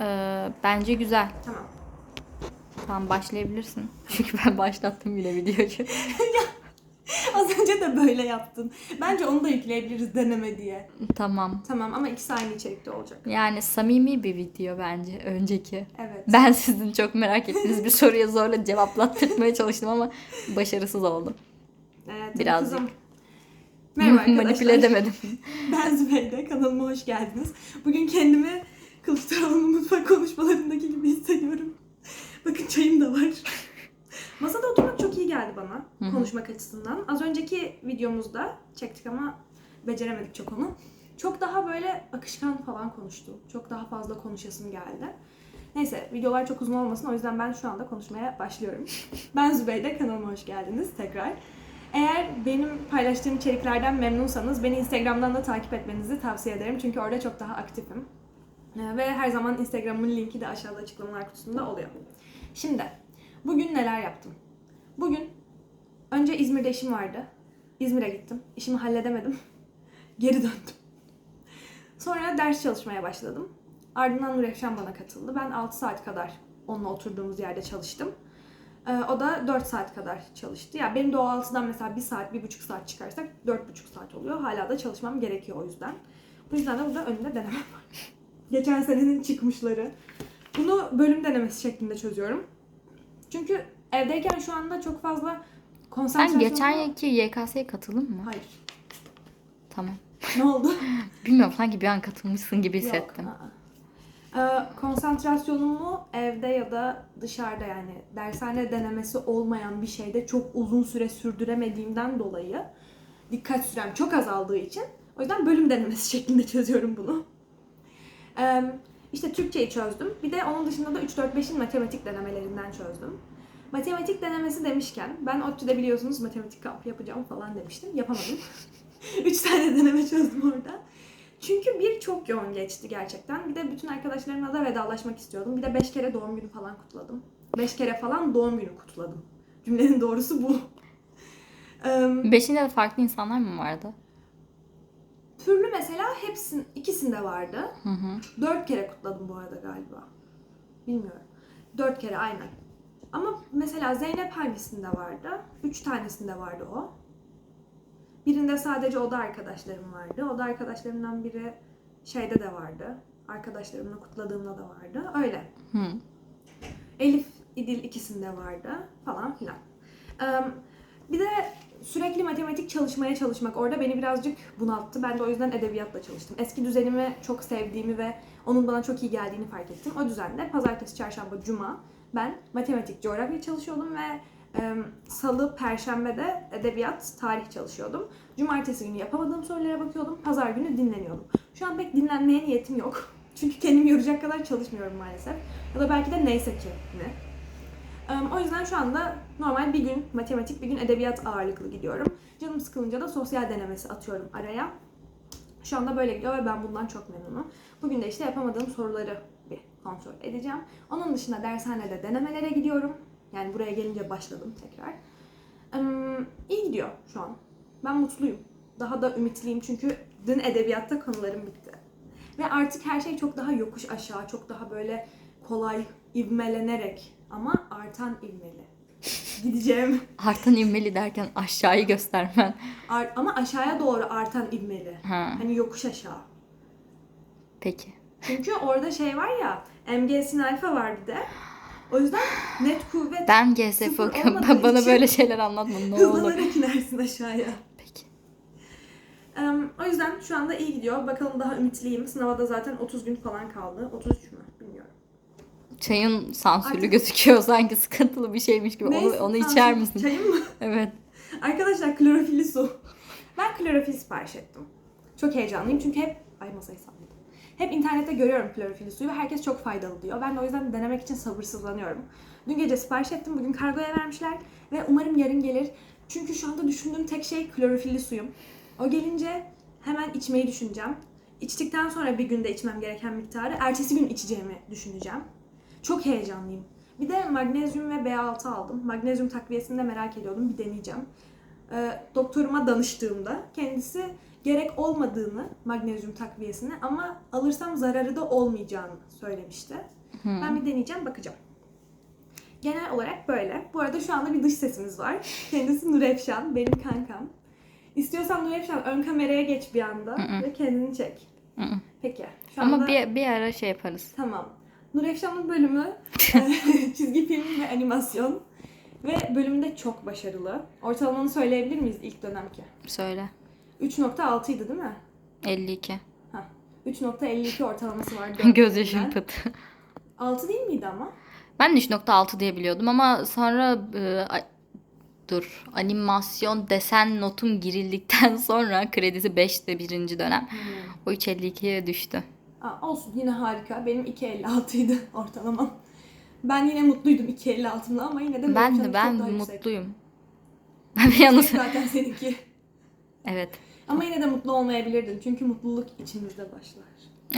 Ee, bence güzel. Tamam. Tamam başlayabilirsin. Çünkü ben başlattım bile videoyu. Az önce de böyle yaptın. Bence onu da yükleyebiliriz deneme diye. tamam. Tamam ama ikisi aynı içerikte olacak. Yani samimi bir video bence önceki. Evet. Ben sizin çok merak ettiğiniz bir soruya zorla cevaplattırmaya çalıştım ama başarısız oldum. Evet, Birazcık. kızım. Merhaba arkadaşlar. Manipüle edemedim. Ben Zübeyde. Kanalıma hoş geldiniz. Bugün kendimi Kılıçdaroğlu'nun mutfak konuşmalarındaki gibi hissediyorum. Bakın çayım da var. Masada oturmak çok iyi geldi bana hı. konuşmak açısından. Az önceki videomuzda çektik ama beceremedik çok onu. Çok daha böyle akışkan falan konuştu. Çok daha fazla konuşasım geldi. Neyse videolar çok uzun olmasın o yüzden ben şu anda konuşmaya başlıyorum. Ben Zübeyde kanalıma hoş geldiniz tekrar. Eğer benim paylaştığım içeriklerden memnunsanız beni Instagram'dan da takip etmenizi tavsiye ederim. Çünkü orada çok daha aktifim. Ee, Ve her zaman Instagram'ın linki de aşağıda açıklamalar kutusunda oluyor. Şimdi bugün neler yaptım? Bugün önce İzmir'de işim vardı. İzmir'e gittim. İşimi halledemedim. Geri döndüm. Sonra ders çalışmaya başladım. Ardından Nur Efşan bana katıldı. Ben 6 saat kadar onunla oturduğumuz yerde çalıştım. Ee, o da 4 saat kadar çalıştı. Ya benim de o 6'dan mesela 1 saat, 1,5 saat çıkarsak 4,5 saat oluyor. Hala da çalışmam gerekiyor o yüzden. Bu yüzden de burada önümde denemem var. Geçen senenin çıkmışları. Bunu bölüm denemesi şeklinde çözüyorum. Çünkü evdeyken şu anda çok fazla Sen konsantrasyon... geçen yılki YKS'ye katıldın mı? Hayır. Tamam. Ne oldu? Bilmiyorum sanki bir an katılmışsın gibi hissettim. Yok. Ee, konsantrasyonumu evde ya da dışarıda yani dershane denemesi olmayan bir şeyde çok uzun süre sürdüremediğimden dolayı dikkat sürem çok azaldığı için o yüzden bölüm denemesi şeklinde çözüyorum bunu. İşte Türkçeyi çözdüm. Bir de onun dışında da 3-4-5'in matematik denemelerinden çözdüm. Matematik denemesi demişken ben ODTÜ'de biliyorsunuz matematik kamp yapacağım falan demiştim. Yapamadım. 3 tane deneme çözdüm orada. Çünkü bir çok yoğun geçti gerçekten. Bir de bütün arkadaşlarımla da vedalaşmak istiyordum. Bir de beş kere doğum günü falan kutladım. Beş kere falan doğum günü kutladım. Cümlenin doğrusu bu. Beşinde de farklı insanlar mı vardı? Türlü mesela hepsin, ikisinde vardı. Hı hı. Dört kere kutladım bu arada galiba. Bilmiyorum. Dört kere aynen. Ama mesela Zeynep hangisinde vardı? Üç tanesinde vardı o. Birinde sadece oda arkadaşlarım vardı. Oda arkadaşlarımdan biri şeyde de vardı. Arkadaşlarımla kutladığımda da vardı. Öyle. Hı. Elif, İdil ikisinde vardı falan filan. Bir de sürekli matematik çalışmaya çalışmak orada beni birazcık bunalttı. Ben de o yüzden edebiyatla çalıştım. Eski düzenimi çok sevdiğimi ve onun bana çok iyi geldiğini fark ettim. O düzende pazartesi, çarşamba, cuma ben matematik, coğrafya çalışıyordum ve e, salı, perşembe de edebiyat, tarih çalışıyordum. Cumartesi günü yapamadığım sorulara bakıyordum. Pazar günü dinleniyordum. Şu an pek dinlenmeye niyetim yok. Çünkü kendimi yoracak kadar çalışmıyorum maalesef. Ya da belki de neyse ki ne. O yüzden şu anda normal bir gün matematik, bir gün edebiyat ağırlıklı gidiyorum. Canım sıkılınca da sosyal denemesi atıyorum araya. Şu anda böyle gidiyor ve ben bundan çok memnunum. Bugün de işte yapamadığım soruları bir kontrol edeceğim. Onun dışında dershanede denemelere gidiyorum. Yani buraya gelince başladım tekrar. İyi gidiyor şu an. Ben mutluyum. Daha da ümitliyim çünkü dün edebiyatta konularım bitti. Ve artık her şey çok daha yokuş aşağı, çok daha böyle kolay, ivmelenerek ama artan ivmeli. Gideceğim. Artan inmeli derken aşağıyı göstermen. Ar- ama aşağıya doğru artan ivmeli. Ha. Hani yokuş aşağı. Peki. Çünkü orada şey var ya, MG sin alfa var bir de. O yüzden net kuvvet Ben GSF Sıfır okuyorum. olmadığı Bana için böyle şeyler anlatma ne olur. hızlanarak inersin aşağıya. Peki. Em, o yüzden şu anda iyi gidiyor. Bakalım daha ümitliyim. Sınava da zaten 30 gün falan kaldı. 33 mü? Çayın sansürlü Artık- gözüküyor sanki sıkıntılı bir şeymiş gibi. Onu, Neyse, onu tamam. içer misin? Çayım mı? Evet. Arkadaşlar klorofilli su. Ben klorofil sipariş ettim. Çok heyecanlıyım çünkü hep... Ay masayı salladım. Hep internette görüyorum klorofilli suyu ve herkes çok faydalı diyor. Ben de o yüzden denemek için sabırsızlanıyorum. Dün gece sipariş ettim. Bugün kargoya vermişler. Ve umarım yarın gelir. Çünkü şu anda düşündüğüm tek şey klorofilli suyum. O gelince hemen içmeyi düşüneceğim. İçtikten sonra bir günde içmem gereken miktarı ertesi gün içeceğimi düşüneceğim. Çok heyecanlıyım. Bir de magnezyum ve B6 aldım. Magnezyum takviyesini de merak ediyordum. Bir deneyeceğim. e, doktoruma danıştığımda kendisi gerek olmadığını magnezyum takviyesine ama alırsam zararı da olmayacağını söylemişti. Ben bir deneyeceğim, bakacağım. Genel olarak böyle. Bu arada şu anda bir dış sesimiz var. Kendisi Nurefşan, benim kankam. İstiyorsan Nurefşan ön kameraya geç bir anda ve kendini çek. Hı hı. Peki. Şu Ama anda... bir, bir ara şey yaparız. Tamam. Nur Efşan'ın bölümü e, çizgi film ve animasyon. Ve bölümünde çok başarılı. Ortalamanı söyleyebilir miyiz ilk dönemki? Söyle. 3.6 idi değil mi? 52. Hah. 3.52 ortalaması var. Gözyaşım pıt. 6 değil miydi ama? Ben de 3.6 diye biliyordum ama sonra e, a- dur animasyon desen notum girildikten sonra kredisi 5'te birinci dönem. O 3.52'ye düştü. Aa, olsun yine harika. Benim 2.56 idi ortalamam. Ben yine mutluydum 2.56'mla ama yine de Ben de ben mutluyum. Ben yalnız Zaten seninki. evet. Ama yine de mutlu olmayabilirdin. Çünkü mutluluk içimizde başlar.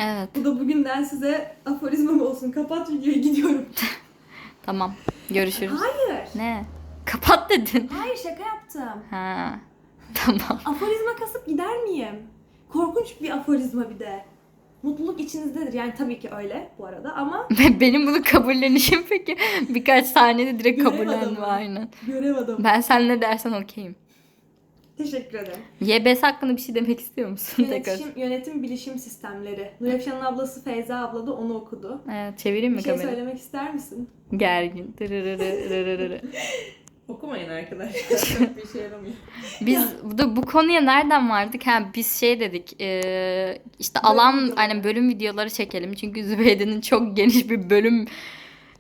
Evet. Bu da bugünden size aforizmam olsun. Kapat videoyu gidiyorum. Tamam. Görüşürüz. Hayır. Ne? Kapat dedin. Hayır şaka yaptım. Ha. Tamam. Aforizma kasıp gider miyim? Korkunç bir aforizma bir de. Mutluluk içinizdedir. Yani tabii ki öyle bu arada ama benim bunu kabullenişim peki birkaç saniyede direkt adamı. aynen. görev adamı. Ben sen ne dersen okeyim. Teşekkür ederim. YBS hakkında bir şey demek istiyor musun tekrar? Yönetişim, yönetim bilişim sistemleri. Nurefşan'ın ablası Feyza abla da onu okudu. Evet, çevireyim mi Bir şey kamerayı? söylemek ister misin? Gergin. Okumayın arkadaşlar. Bir şey yaramıyor. Biz bu, bu konuya nereden vardık? Ha, biz şey dedik. e, işte Bölüm alan videoları. aynen bölüm videoları çekelim. Çünkü Zübeyde'nin çok geniş bir bölüm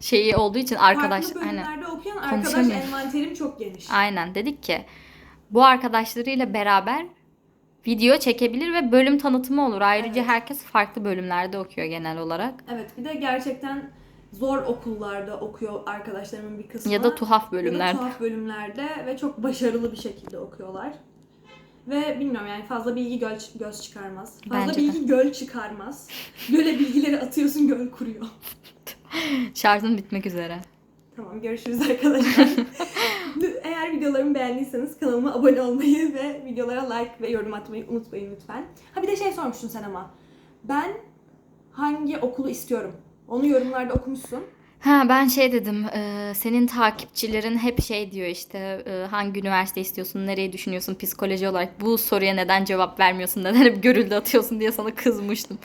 şeyi olduğu için arkadaş Farklı aynen. bölümlerde okuyan arkadaş envanterim çok geniş. Aynen dedik ki bu arkadaşlarıyla beraber video çekebilir ve bölüm tanıtımı olur. Ayrıca Evet. herkes farklı bölümlerde okuyor genel olarak. Evet bir de gerçekten zor okullarda okuyor arkadaşlarımın bir kısmı. Ya da tuhaf Ya da bölümlerde. tuhaf bölümlerde ve çok başarılı bir şekilde okuyorlar. Ve bilmiyorum yani fazla bilgi göl, göz çıkarmaz. Fazla Bence de. bilgi göl çıkarmaz. Göle bilgileri atıyorsun göl kuruyor. Şarjın bitmek üzere. Tamam görüşürüz arkadaşlar. Eğer videolarımı beğendiyseniz kanalıma abone olmayı ve videolara like ve yorum atmayı unutmayın lütfen. Ha bir de şey sormuştun sen ama. Ben hangi okulu istiyorum? Onu yorumlarda okumuşsun. Ha ben şey dedim. e, senin takipçilerin hep şey diyor işte e, hangi üniversite istiyorsun, nereyi düşünüyorsun psikoloji olarak. Bu soruya neden cevap vermiyorsun, neden hep görüldü atıyorsun diye sana kızmıştım.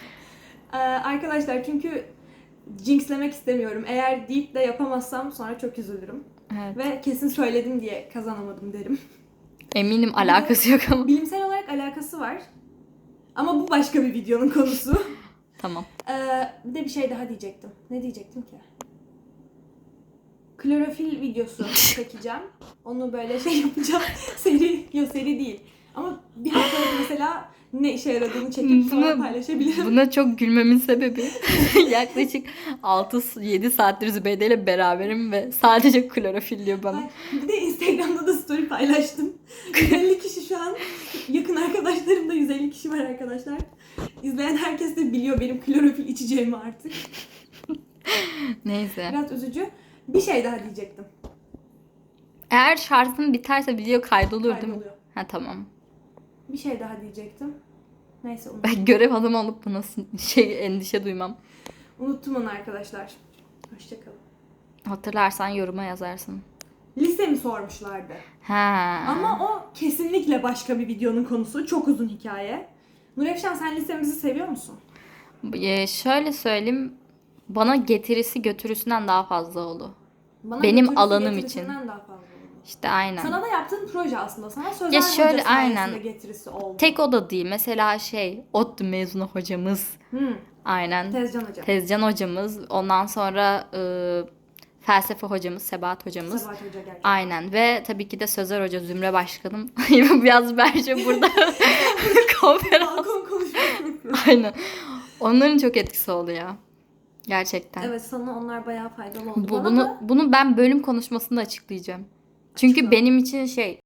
Ee, arkadaşlar çünkü jinxlemek istemiyorum. Eğer deyip de yapamazsam sonra çok üzülürüm. Evet. Ve kesin söyledim diye kazanamadım derim. Eminim alakası yok ama. Bilimsel olarak alakası var. Ama bu başka bir videonun konusu. Tamam. Ee, bir de bir şey daha diyecektim. Ne diyecektim ki? Klorofil videosu çekeceğim. Onu böyle şey yapacağım. seri, yok seri değil. Ama bir haftada mesela ne işe yaradığını çekip sonra Bunu- paylaşabilirim. Buna çok gülmemin sebebi yaklaşık 6-7 saattir Zübeyde ile beraberim ve sadece klorofil diyor bana. Ay, bir de Instagram'da da story paylaştım. 150 kişi şu an. Yakın arkadaşlarım da 150 kişi var arkadaşlar. İzleyen herkes de biliyor benim klorofil içeceğimi artık. Neyse. Biraz üzücü. Bir şey daha diyecektim. Eğer şarjın biterse video kaydolur değil mi? Kaydoluyor. Ha tamam. Bir şey daha diyecektim. Neyse unuttum. Ben görev adamı olup bu nasıl şey endişe duymam. Unuttum onu arkadaşlar. Hoşçakalın. Hatırlarsan yoruma yazarsın. Lise mi sormuşlardı? Ha. Ama o kesinlikle başka bir videonun konusu. Çok uzun hikaye. Nurefşan sen lisemizi seviyor musun? Ee, şöyle söyleyeyim. Bana getirisi götürüsünden daha fazla oldu. Bana Benim götürüsü alanım getirisinden daha fazla oldu. İşte aynen. Sana da yaptığın proje aslında. Sana sözel Ya şöyle, hoca sayesinde aynen. getirisi oldu. Tek o da değil. Mesela şey, ODTÜ mezunu hocamız. Hmm, Aynen. Tezcan Hoca. Tezcan hocamız. Ondan sonra e, felsefe hocamız, Sebahat hocamız. Sebahat Hoca gerçekten. Aynen ve tabii ki de Sözer Hoca Zümre Başkanım. Biraz bence burada konferans. Aynen. Onların çok etkisi oldu ya. Gerçekten. evet sana onlar bayağı faydalı oldu. Bu, Bana bunu da bunu ben bölüm konuşmasında açıklayacağım. Çünkü Açıkla. benim için şey